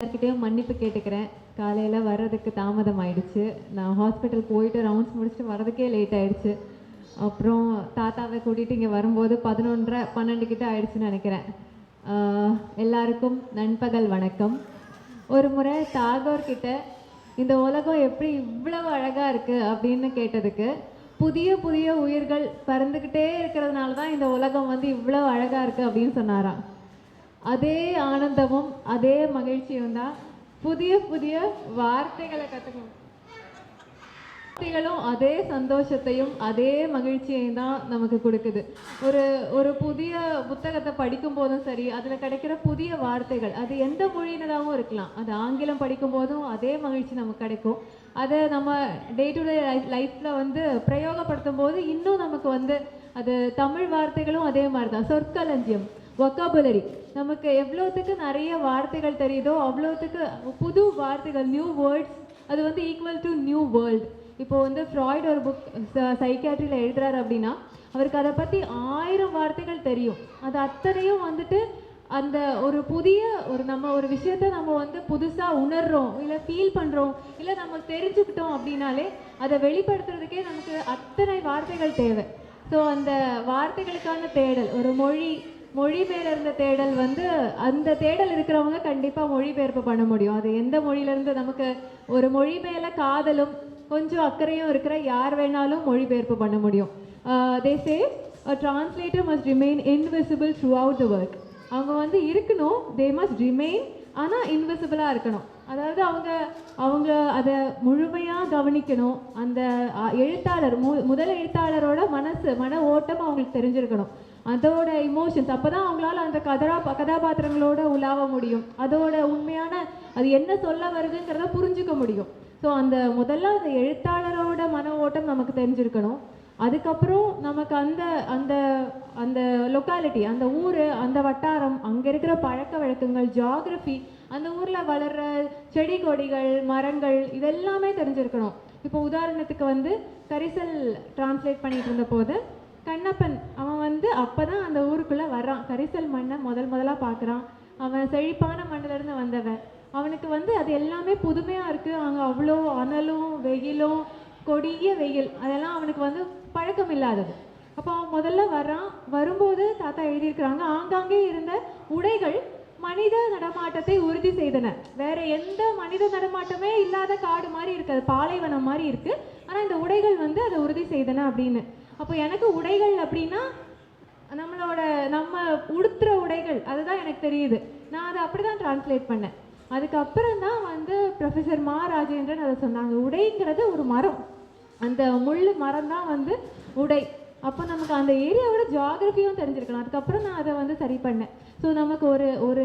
எல்லாருக்கிட்டையும் மன்னிப்பு கேட்டுக்கிறேன். காலையில் வர்றதுக்கு தாமதம் ஆயிடுச்சு. நான் ஹாஸ்பிட்டல் போயிட்டு ரவுண்ட்ஸ் முடிச்சுட்டு வர்றதுக்கே லேட் ஆயிடுச்சு. அப்புறம் தாத்தாவை கூட்டிகிட்டு இங்கே வரும்போது பதினொன்றரை பன்னெண்டு கிட்ட ஆயிடுச்சுன்னு நினைக்கிறேன். எல்லாருக்கும் நண்பகல் வணக்கம். ஒரு முறை தாகூர் கிட்ட இந்த உலகம் எப்படி இவ்வளவு அழகாக இருக்குது அப்படின்னு கேட்டதுக்கு புதிய புதிய உயிர்கள் பறந்துக்கிட்டே இருக்கிறதுனால தான் இந்த உலகம் வந்து இவ்வளோ அழகாக இருக்குது அப்படின்னு சொன்னாராம். அதே ஆனந்தமும் அதே மகிழ்ச்சியும் தான் புதிய புதிய வார்த்தைகளை கற்றுக்கணும் வார்த்தைகளும் அதே சந்தோஷத்தையும் அதே மகிழ்ச்சியையும் தான் நமக்கு கொடுக்குது. ஒரு ஒரு புதிய புத்தகத்தை படிக்கும் போதும் சரி அதில் கிடைக்கிற புதிய வார்த்தைகள் அது எந்த மொழியினதாகவும் இருக்கலாம். அது ஆங்கிலம் படிக்கும் போதும் அதே மகிழ்ச்சி நமக்கு கிடைக்கும். அதை நம்ம டே டு டே லைஃப்பில் வந்து பிரயோகப்படுத்தும் போது இன்னும் நமக்கு வந்து அது தமிழ் வார்த்தைகளும் அதே மாதிரி தான் சொற்களஞ்சியம். வொக்காபுலரி நமக்கு எவ்வளோத்துக்கு நிறைய வார்த்தைகள் தெரியுதோ அவ்வளோத்துக்கு புது வார்த்தைகள் நியூ வேர்ட்ஸ் அது வந்து ஈக்குவல் டு நியூ வேர்ல்ட் இப்போ வந்து ஃப்ராய்ட் ஒரு புக் சைக்காட்ரியில் எழுதுறாரு அப்படின்னா அவருக்கு அதை பற்றி ஆயிரம் வார்த்தைகள் தெரியும். அது அத்தனையும் வந்துட்டு அந்த ஒரு புதிய ஒரு நம்ம ஒரு விஷயத்த நம்ம வந்து புதுசாக உணர்றோம் இல்லை ஃபீல் பண்ணுறோம் இல்லை நம்ம தெரிஞ்சுக்கிட்டோம் அப்படின்னாலே அதை வெளிப்படுத்துறதுக்கே நமக்கு அத்தனை வார்த்தைகள் தேவை. ஸோ அந்த வார்த்தைகளுக்கான தேடல் ஒரு மொழி மொழி இருந்த தேடல் வந்து அந்த தேடல் இருக்கிறவங்க கண்டிப்பாக மொழிபெயர்ப்பு பண்ண முடியும். அது எந்த மொழியிலேருந்து நமக்கு ஒரு மொழி மேலே காதலும் கொஞ்சம் அக்கறையும் இருக்கிற யார் வேணாலும் மொழிபெயர்ப்பு பண்ண முடியும். They say translator must remain invisible throughout the work அவங்க வந்து இருக்கணும் தே மஸ்ட் ரிமெயின் ஆனால் இன்விசிபிளாக இருக்கணும். அதாவது அவங்க அவங்க அதை முழுமையாக கவனிக்கணும். அந்த எழுத்தாளர் மு முதல் எழுத்தாளரோட மனசு மன ஓட்டம் அவங்களுக்கு தெரிஞ்சிருக்கணும். அதோட இமோஷன்ஸ் அப்போ தான் அவங்களால அந்த கதரா கதாபாத்திரங்களோட உலாவ முடியும். அதோட உண்மையான அது என்ன சொல்ல வருதுங்கிறத புரிஞ்சுக்க முடியும். ஸோ அந்த முதல்ல அந்த எழுத்தாளரோட மன ஓட்டம் நமக்கு தெரிஞ்சிருக்கணும். அதுக்கப்புறம் நமக்கு அந்த அந்த அந்த லொக்காலிட்டி அந்த ஊர் அந்த வட்டாரம் அங்கே இருக்கிற பழக்க வழக்கங்கள் ஜியாகிரஃபி அந்த ஊரில் வளர்ற செடி கொடிகள் மரங்கள் இதெல்லாமே தெரிஞ்சிருக்கணும். இப்போ உதாரணத்துக்கு வந்து கரிசல் டிரான்ஸ்லேட் பண்ணிட்டு இருந்த போது கண்ணப்பன் அவன் வந்து அப்பதான் அந்த ஊருக்குள்ள வர்றான். கரிசல் மண்ணை முதல் முதலா பார்க்குறான் அவன் செழிப்பான மண்ணுல இருந்து வந்தவன். அவனுக்கு வந்து அது எல்லாமே புதுமையா இருக்கு. அங்க அவ்வளோ அனலும் வெயிலும் கொடிய வெயில். அதெல்லாம் அவனுக்கு வந்து பழக்கம் இல்லாதது. அப்போ அவன் முதல்ல வர்றான். வரும்போது தாத்தா எழுதியிருக்கிறாங்க ஆங்காங்கே இருந்த உடைகள் மனித நடமாட்டத்தை உறுதி செய்தன. வேற எந்த மனித நடமாட்டமே இல்லாத காடு மாதிரி இருக்கு. அது பாலைவனம் மாதிரி இருக்கு. ஆனா இந்த உடைகள் வந்து அதை உறுதி செய்தன அப்படின்னு. அப்போ எனக்கு உடைகள் அப்படின்னா நம்மளோட நம்ம உடுத்துற உடைகள் அதுதான் எனக்கு தெரியுது. நான் அதை அப்படிதான் டிரான்ஸ்லேட் பண்ணேன். அதுக்கப்புறம் தான் வந்து ப்ரொஃபஸர் மா ராஜேந்திரன் அதை சொன்னாங்க. உடைங்கிறது ஒரு மரம். அந்த முள் மரம் தான் வந்து உடை. அப்போ நமக்கு அந்த ஏரியாவோட ஜாகிரஃபியும் தெரிஞ்சிருக்கணும் அதுக்கப்புறம் நான் அதை வந்து சரி பண்ணேன். ஸோ நமக்கு ஒரு ஒரு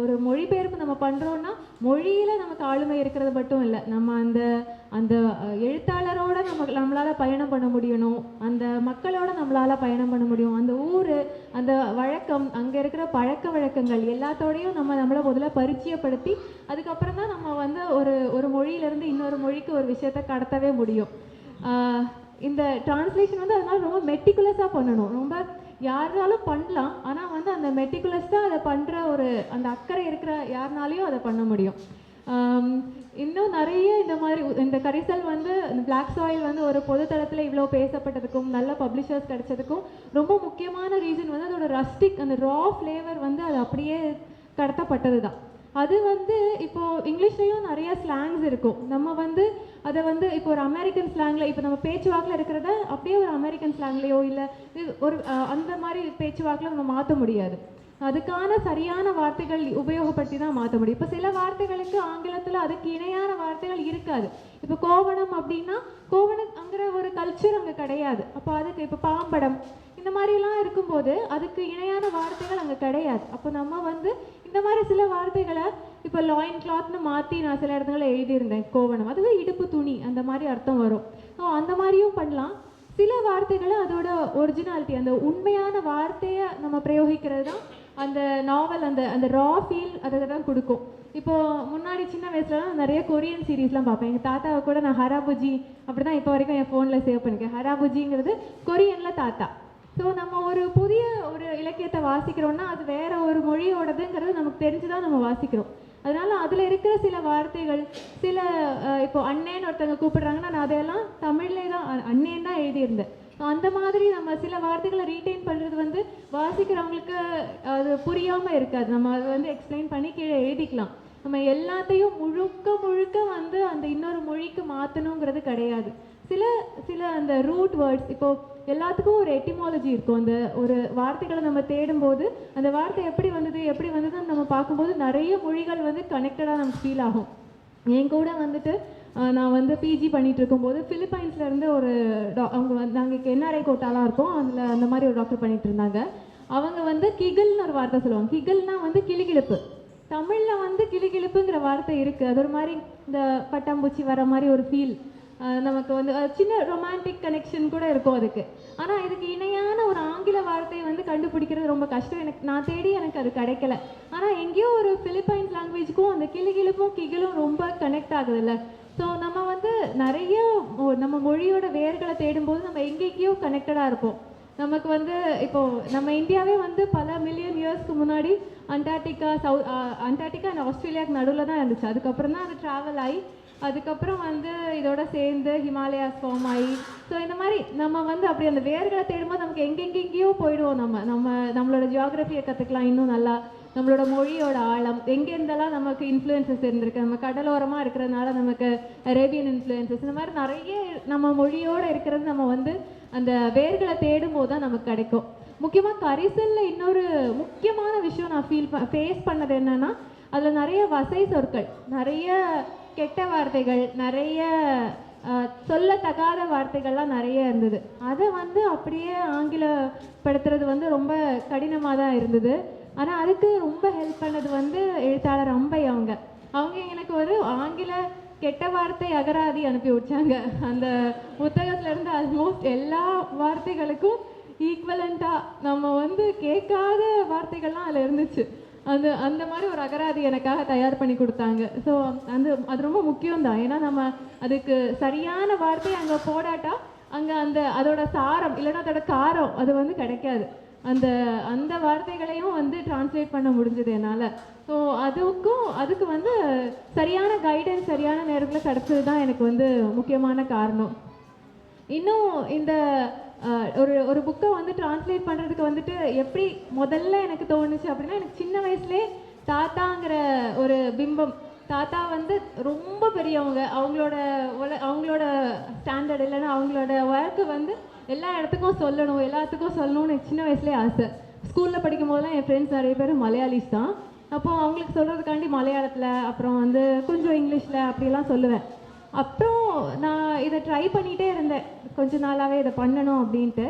ஒரு மொழிபெயர்ப்பு நம்ம பண்ணுறோன்னா மொழியில் நமக்கு ஆளுமை இருக்கிறது மட்டும் இல்லை. நம்ம அந்த அந்த எழுத்தாளரோட நம்ம நம்மளால் பயணம் பண்ண முடியணும். அந்த மக்களோட நம்மளால் பயணம் பண்ண முடியும். அந்த ஊர் அந்த வழக்கம் அங்கே இருக்கிற பழக்க வழக்கங்கள் எல்லாத்தோடையும் நம்ம நம்மளை முதல்ல பரிச்சயப்படுத்தி அதுக்கப்புறம் தான் நம்ம வந்து ஒரு ஒரு மொழியிலேருந்து இன்னொரு மொழிக்கு ஒரு விஷயத்தை கடத்தவே முடியும். இந்த டிரான்ஸ்லேஷன் வந்து அதனால ரொம்ப மெட்டிகுலஸாக பண்ணணும். ரொம்ப யாருனாலும் பண்ணலாம். ஆனால் வந்து அந்த மெட்டிகுலஸாக அதை பண்ணுற ஒரு அந்த அக்கறை இருக்கிற யாருனாலையும் அதை பண்ண முடியும். இன்னும் நிறைய இந்த மாதிரி இந்த கரிசல் வந்து இந்த பிளாக் சாயில் வந்து ஒரு பொது தளத்தில் இவ்வளோ பேசப்பட்டதுக்கும் நல்ல பப்ளிஷர்ஸ் கிடைச்சதுக்கும் ரொம்ப முக்கியமான ரீசன் வந்து அதோட ரஸ்டிக் அந்த ரா ஃப்ளேவர் வந்து அது அப்படியே கடத்தப்பட்டது தான் அது வந்து இப்போ இங்கிலீஷ்லேயும் நிறைய ஸ்லாங்ஸ் இருக்கும். நம்ம வந்து அதை வந்து இப்போ ஒரு அமெரிக்கன் ஸ்லாங்கில் இப்போ நம்ம பேச்சுவாக்கில் இருக்கிறத அப்படியே ஒரு அமெரிக்கன் ஸ்லாங்லேயோ இல்லை ஒரு அந்த மாதிரி பேச்சுவாக்கில் நம்ம மாற்ற முடியாது. அதுக்கான சரியான வார்த்தைகள் உபயோகப்படுத்தி தான் மாற்ற முடியும். இப்போ சில வார்த்தைகளுக்கு ஆங்கிலத்தில் அதுக்கு இணையான வார்த்தைகள் இருக்காது. இப்போ கோவணம் அப்படின்னா கோவணங்கிற ஒரு கல்ச்சர் அங்கே கிடையாது. அப்போ அதுக்கு இப்போ பாம்படம் இந்த மாதிரிலாம் இருக்கும்போது அதுக்கு இணையான வார்த்தைகள் அங்கே கிடையாது. அப்போ நம்ம வந்து இந்த மாதிரி சில வார்த்தைகளை இப்போ லாயின் கிளாத்னு மாற்றி நான் சில இடத்துல எழுதியிருந்தேன் கோவணம். அதுவே இடுப்பு துணி அந்த மாதிரி அர்த்தம் வரும். ஸோ அந்த மாதிரியும் பண்ணலாம். சில வார்த்தைகளை அதோட ஒரிஜினாலிட்டி அந்த உண்மையான வார்த்தையை நம்ம பிரயோகிக்கிறது தான் அந்த நாவல் அந்த அந்த ரா ஃபீல் அதை தான் கொடுக்கும். இப்போ முன்னாடி சின்ன வயசுலலாம் நிறைய கொரியன் சீரீஸ்லாம் பார்ப்பேன். எங்கள் தாத்தாவை கூட நான் ஹராபுஜி அப்படி தான் இப்போ வரைக்கும் என் ஃபோனில் சேவ் பண்ணிக்கேன் ஹராபுஜிங்கிறது கொரியனில் தாத்தா. ஸோ நம்ம ஒரு புதிய ஒரு இலக்கியத்தை வாசிக்கிறோம்னா அது வேற ஒரு மொழியோடதுங்கிறது நமக்கு தெரிஞ்சு தான் நம்ம வாசிக்கிறோம். அதனால அதில் இருக்கிற சில வார்த்தைகள் சில இப்போ அண்ணேன்னு ஒருத்தவங்க கூப்பிடுறாங்கன்னா நான் அதையெல்லாம் தமிழ்லே தான் அண்ணேன்னு தான் எழுதியிருந்தேன். அந்த மாதிரி நம்ம சில வார்த்தைகளை ரீட்டைன் பண்ணுறது வந்து வாசிக்கிறவங்களுக்கு அது புரியாமல் இருக்காது. நம்ம அதை வந்து எக்ஸ்பிளைன் பண்ணி கீழே எழுதிக்கலாம். நம்ம எல்லாத்தையும் முழுக்க முழுக்க வந்து அந்த இன்னொரு மொழிக்கு மாற்றணுங்கிறது கிடையாது. சில சில அந்த ரூட் வேர்ட்ஸ் இப்போ எல்லாத்துக்கும் ஒரு எட்டிமாலஜி இருக்கும். அந்த ஒரு வார்த்தைகளை நம்ம தேடும்போது அந்த வார்த்தை எப்படி வந்தது எப்படி வந்ததுன்னு நம்ம பார்க்கும்போது நிறைய மொழிகள் வந்து கனெக்டடாக நமக்கு ஃபீல் ஆகும். என் கூட வந்துட்டு நான் வந்து பிஜி பண்ணிட்டு இருக்கும்போது பிலிப்பைன்ஸ்ல இருந்து ஒரு டா அவங்க வந்து நாங்கள் என்ஆர்ஐ கோட்டாலாம் இருக்கோம். அதில் அந்த மாதிரி ஒரு டாக்டர் பண்ணிட்டு இருந்தாங்க. அவங்க வந்து கிகில்னு ஒரு வார்த்தை சொல்லுவாங்க. கிகில்னா வந்து கிளிகிழப்பு. தமிழில் வந்து கிளிகிழப்புங்கிற வார்த்தை இருக்குது அது ஒரு மாதிரி இந்த பட்டாம்பூச்சி வர மாதிரி ஒரு ஃபீல் நமக்கு வந்து சின்ன ரொமான்டிக் கனெக்ஷன் கூட இருக்கும் அதுக்கு. ஆனால் இதுக்கு இணையான ஒரு ஆங்கில வார்த்தையை வந்து கண்டுபிடிக்கிறது ரொம்ப கஷ்டம். எனக்கு நான் தேடி எனக்கு அது கிடைக்கல. ஆனால் எங்கேயோ ஒரு பிலிப்பைன்ஸ் லாங்குவேஜ்க்கும் அந்த கிளிகிழப்பும் கிகிலும் ரொம்ப கனெக்ட் ஆகுதுல்ல. ஸோ நம்ம வந்து நிறைய நம்ம மொழியோட வேர்களை தேடும்போது நம்ம எங்கெங்கேயோ கனெக்டடாக இருப்போம். நமக்கு வந்து இப்போ நம்ம இந்தியாவே வந்து பல மில்லியன் இயர்ஸ்க்கு முன்னாடி அண்டார்டிகா சவு அண்டார்டிகா அண்ட் ஆஸ்திரேலியாவுக்கு நடுவில் தான் இருந்துச்சு. அதுக்கப்புறம் தான் அது ட்ராவல் ஆகி அதுக்கப்புறம் வந்து இதோட சேர்ந்து ஹிமாலயாஸ் ஃபார்ம் ஆகி ஸோ இந்த மாதிரி நம்ம வந்து அப்படி அந்த வேர்களை தேடும்போது நமக்கு எங்கெங்கெங்கேயோ போயிடுவோம் நம்ம. நம்ம நம்மளோட ஜியாகிரபியை கற்றுக்கலாம் இன்னும் நல்லா. நம்மளோட மொழியோட ஆழம் எங்கேருந்தெல்லாம் நமக்கு இன்ஃப்ளூயன்சஸ் இருந்திருக்கு. நம்ம கடலோரமாக இருக்கிறதுனால நமக்கு அரேபியன் இன்ஃப்ளூயன்சஸ் இந்த மாதிரி நிறைய நம்ம மொழியோடு இருக்கிறது நம்ம வந்து அந்த வேர்களை தேடும் போது தான் நமக்கு கிடைக்கும். முக்கியமாக கரிசலில் இன்னொரு முக்கியமான விஷயம் நான் ஃபீல் ஃபேஸ் பண்ணது என்னென்னா அதில் நிறைய வசை சொற்கள் நிறைய கெட்ட வார்த்தைகள் நிறைய சொல்லத்தகாத வார்த்தைகள்லாம் நிறைய இருந்தது. அதை வந்து அப்படியே ஆங்கிலப்படுத்துறது வந்து ரொம்ப கடினமாக தான் இருந்தது. ஆனால் அதுக்கு ரொம்ப ஹெல்ப் பண்ணது வந்து எழுத்தாளர் அம்பை அவங்க. அவங்க எனக்கு ஒரு ஆங்கில கெட்ட வார்த்தை அகராதி அனுப்பி வச்சாங்க அந்த புத்தகத்துலேருந்து ஆல்மோஸ்ட் எல்லா வார்த்தைகளுக்கும் ஈக்குவலண்ட்டாக நம்ம வந்து கேட்காத வார்த்தைகள்லாம் அதில் இருந்துச்சு. அந்த அந்த மாதிரி ஒரு அகராதி எனக்காக தயார் பண்ணி கொடுத்தாங்க. ஸோ அந்த அது ரொம்ப முக்கியம் தான் ஏன்னா நம்ம அதுக்கு சரியான வார்த்தை அங்கே போடாட்டா அங்கே அந்த அதோட சாரம் இல்லைன்னா அதோட காரம் அது வந்து கிடைக்காது. அந்த அந்த வார்த்தைகளையும் வந்து டிரான்ஸ்லேட் பண்ண முடிஞ்சது என்னால். ஸோ அதுக்கும் அதுக்கு வந்து சரியான கைடன்ஸ் சரியான நேரத்தில் கிடச்சது தான் எனக்கு வந்து முக்கியமான காரணம். இன்னும் இந்த ஒரு ஒரு புக்கை வந்து டிரான்ஸ்லேட் பண்ணுறதுக்கு வந்துட்டு எப்படி முதல்ல எனக்கு தோணுச்சு அப்படின்னா எனக்கு சின்ன வயசுலேயே தாத்தாங்கிற ஒரு பிம்பம். தாத்தா வந்து ரொம்ப பெரியவங்க. அவங்களோட உல அவங்களோட ஸ்டாண்டர்ட் இல்லைன்னா அவங்களோட ஒர்க்கு வந்து எல்லா இடத்துக்கும் சொல்லணும் எல்லாத்துக்கும் சொல்லணும்னு சின்ன வயசுலேயே ஆசை. ஸ்கூலில் படிக்கும் போதெல்லாம் என் ஃப்ரெண்ட்ஸ் நிறைய பேர் மலையாளிஸ் தான். அப்போ அவங்களுக்கு சொல்கிறதுக்காண்டி மலையாளத்தில் அப்புறம் வந்து கொஞ்சம் இங்கிலீஷில் அப்படிலாம் சொல்லுவேன். அப்புறம் நான் இதை ட்ரை பண்ணிகிட்டே இருந்தேன். கொஞ்ச நாளாகவே இதை பண்ணணும் அப்படின்ட்டு.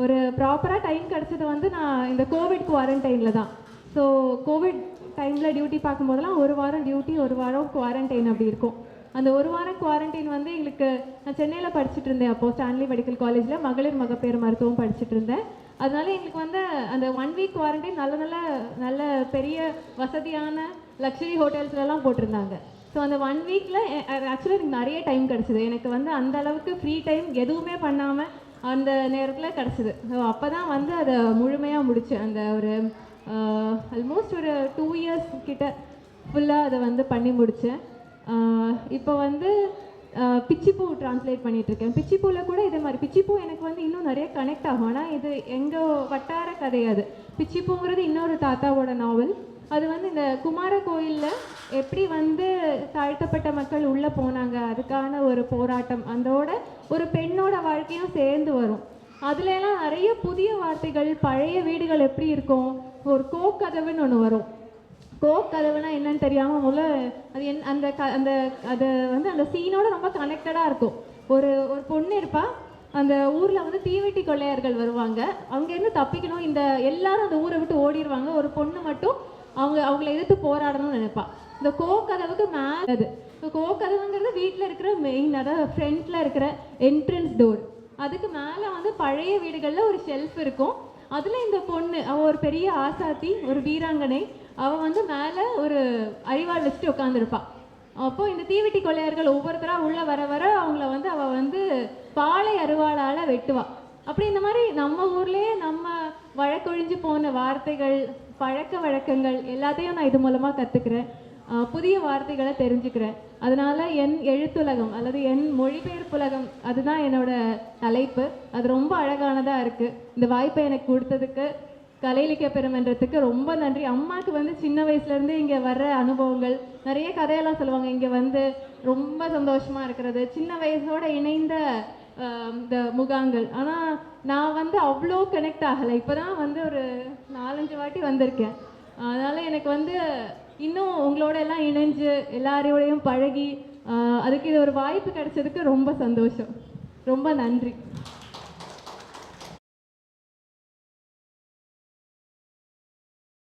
ஒரு ப்ராப்பராக டைம் கிடச்சது வந்து நான் இந்த கோவிட் குவாரண்டைனில் தான். ஸோ கோவிட் டைமில் டியூட்டி பார்க்கும்போதெல்லாம் ஒரு வாரம் டியூட்டி ஒரு வாரம் குவாரண்டைன் அப்படி இருக்கும். அந்த ஒரு வாரம் குவாரண்டைன் வந்து எங்களுக்கு நான் சென்னையில் படிச்சுட்டு இருந்தேன் அப்போது ஸ்டான்லி மெடிக்கல் காலேஜில் மகளிர் மகப்பேறு மருத்துவம் படிச்சுட்டு இருந்தேன். அதனால எங்களுக்கு வந்து அந்த ஒன் வீக் குவாரண்டைன் நல்ல நல்ல நல்ல பெரிய வசதியான லக்ஸரி ஹோட்டல்ஸ்லலாம் போட்டிருந்தாங்க. ஸோ அந்த ஒன் வீக்கில் ஆக்சுவலாக எனக்கு நிறைய டைம் கிடச்சிது. எனக்கு வந்து அந்த அளவுக்கு ஃப்ரீ டைம் எதுவுமே பண்ணாமல் அந்த நேரத்தில் கிடச்சிது. ஸோ அப்போ தான் வந்து அதை முழுமையாக முடித்தேன் அந்த ஒரு ஆல்மோஸ்ட் ஒரு டூ இயர்ஸ் கிட்ட ஃபுல்லாக அதை வந்து பண்ணி முடித்தேன் இப்போ வந்து பிச்சிப்பூ டிரான்ஸ்லேட் பண்ணிகிட்ருக்கேன் பிச்சிப்பூவில் கூட இதே மாதிரி. பிச்சிப்பூ எனக்கு வந்து இன்னும் நிறைய கனெக்ட் ஆகும். ஆனால் இது எங்கள் வட்டார கதை அது. பிச்சிப்பூங்கிறது இன்னொரு தாத்தாவோட நாவல் அது வந்து இந்த குமார கோயிலில் எப்படி வந்து தாழ்த்தப்பட்ட மக்கள் உள்ளே போனாங்க அதுக்கான ஒரு போராட்டம் அதோட ஒரு பெண்ணோட வாழ்க்கையும் சேர்ந்து வரும். அதுலலாம் நிறைய புதிய வார்த்தைகள் பழைய வீடுகள் எப்படி இருக்கும்? ஒரு கோக்கதவுன்னு ஒன்று வரும். கோக்கதவுனா என்னன்னு தெரியாமல் முதல்ல அது என் அந்த க அந்த அது வந்து அந்த சீனோட ரொம்ப கனெக்டடாக இருக்கும். ஒரு ஒரு பொண்ணு இருப்பா அந்த ஊரில் வந்து தீவெட்டி கொள்ளையர்கள் வருவாங்க. அங்கேருந்து தப்பிக்கணும். இந்த எல்லாரும் அந்த ஊரை விட்டு ஓடிடுவாங்க ஒரு பொண்ணு மட்டும் அவங்க அவங்கள எதிர்த்து போராடணும்னு நினைப்பா. இந்த கோக்கதவுக்கு மேலே அது. கோக்கதவுங்கிறது வீட்டில் இருக்கிற மெயின் அதாவது ஃப்ரண்ட்டில் இருக்கிற என்ட்ரன்ஸ் டோர் அதுக்கு மேலே வந்து பழைய வீடுகளில் ஒரு ஷெல்ஃப் இருக்கும். அதில் இந்த பொண்ணு அவள் ஒரு பெரிய ஆசாத்தி ஒரு வீராங்கனை அவள் வந்து மேலே ஒரு அறிவாள் வச்சுட்டு உட்காந்துருப்பாள் அப்போ இந்த தீவெட்டி கொள்ளையர்கள் ஒவ்வொருத்தராக உள்ளே வர வர அவங்கள வந்து அவள் வந்து பாலை அருவாளால் வெட்டுவாள் அப்படி இந்த மாதிரி நம்ம ஊர்லேயே நம்ம வழக்கொழிஞ்சு போன வார்த்தைகள் பழக்க வழக்கங்கள் எல்லாத்தையும் நான் இது மூலமாக கற்றுக்கிறேன் புதிய வார்த்தைகளை தெரிஞ்சுக்கிறேன். அதனால என் எழுத்துலகம் அல்லது என் மொழிபெயர்ப்புலகம் அதுதான் என்னோட தலைப்பு. அது ரொம்ப அழகானதாக இருக்குது இந்த வாய்ப்பை எனக்கு கொடுத்ததுக்கு கலையிலிக்க பெருமன்றத்துக்கு ரொம்ப நன்றி. அம்மாவுக்கு வந்து சின்ன வயசுலேருந்து இங்கே வர்ற அனுபவங்கள் நிறைய கதையெல்லாம் சொல்லுவாங்க. இங்கே வந்து ரொம்ப சந்தோஷமாக இருக்கிறது. சின்ன வயசோட இணைந்த இந்த முகாங்கள். ஆனால் நான் வந்து அவ்வளோ கனெக்ட் ஆகலை. இப்போ தான் வந்து ஒரு நாலஞ்சு வாட்டி வந்திருக்கேன். அதனால் எனக்கு வந்து இன்னும் உங்களோட எல்லாம் இணைஞ்சு எல்லாரோடையும் பழகி அதுக்கு இது ஒரு வாய்ப்பு கிடைச்சதுக்கு ரொம்ப சந்தோஷம். ரொம்ப நன்றி.